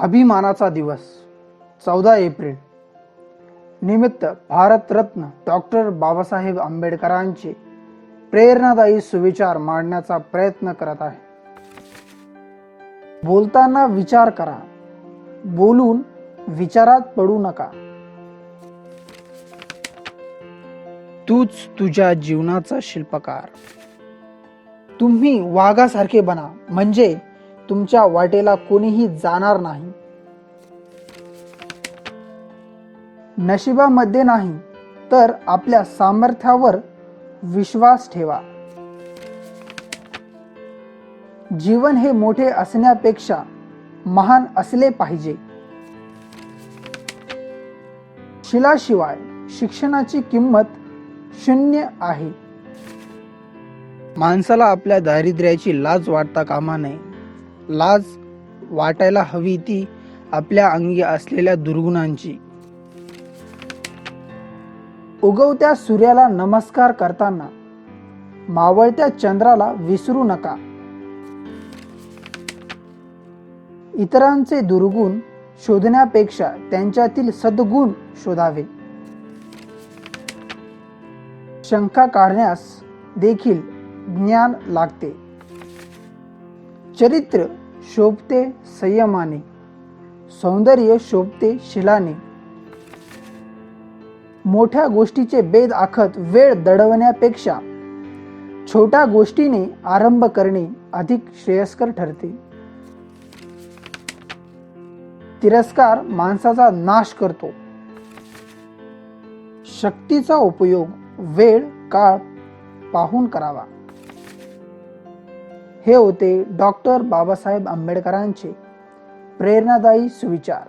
अभिमानाचा दिवस चौदा एप्रिल. निमित्त भारतरत्न डॉक्टर बाबासाहेब आंबेडकरांचे प्रेरणादायी सुविचार मांडण्याचा प्रयत्न करत आहे. बोलताना विचार करा. बोलून विचारात पडू नका. तूच तुझ्या जीवनाचा शिल्पकार. तुम्ही वाघासारखे बना. म्हणजे तुमच्या वाटेला कोणीही जाणार नाही. नशिबामध्ये नाही तर आपल्या सामर्थ्यावर विश्वास ठेवा. जीवन हे मोठे असण्यापेक्षा महान असले पाहिजे. शिलाशिवाय शिक्षणाची किंमत शून्य आहे. माणसाला आपल्या दारिद्र्याची लाज वाटता कामा नये. लाज वाटायला हवी ती आपल्या अंगी असलेल्या दुर्गुणांची. उगवत्या सूर्याला नमस्कार करताना मावळत्या चंद्राला विसरू नका. इतरांचे दुर्गुण शोधण्यापेक्षा त्यांच्यातील सद्गुण शोधावे. शंका काढण्यास देखील ज्ञान लागते. चरित्र शोभते संयमाने. सौंदर्य शोभते शिलाने. मोठ्या गोष्टीचे बेद आखत वेळ दडवण्यापेक्षा छोट्या गोष्टीने आरंभ करणे अधिक श्रेयस्कर ठरते. तिरस्कार माणसाचा नाश करतो. शक्तीचा उपयोग वेळ काळ पाहून करावा. हे होते डॉक्टर बाबासाहेब आंबेडकरांचे प्रेरणादायी सुविचार.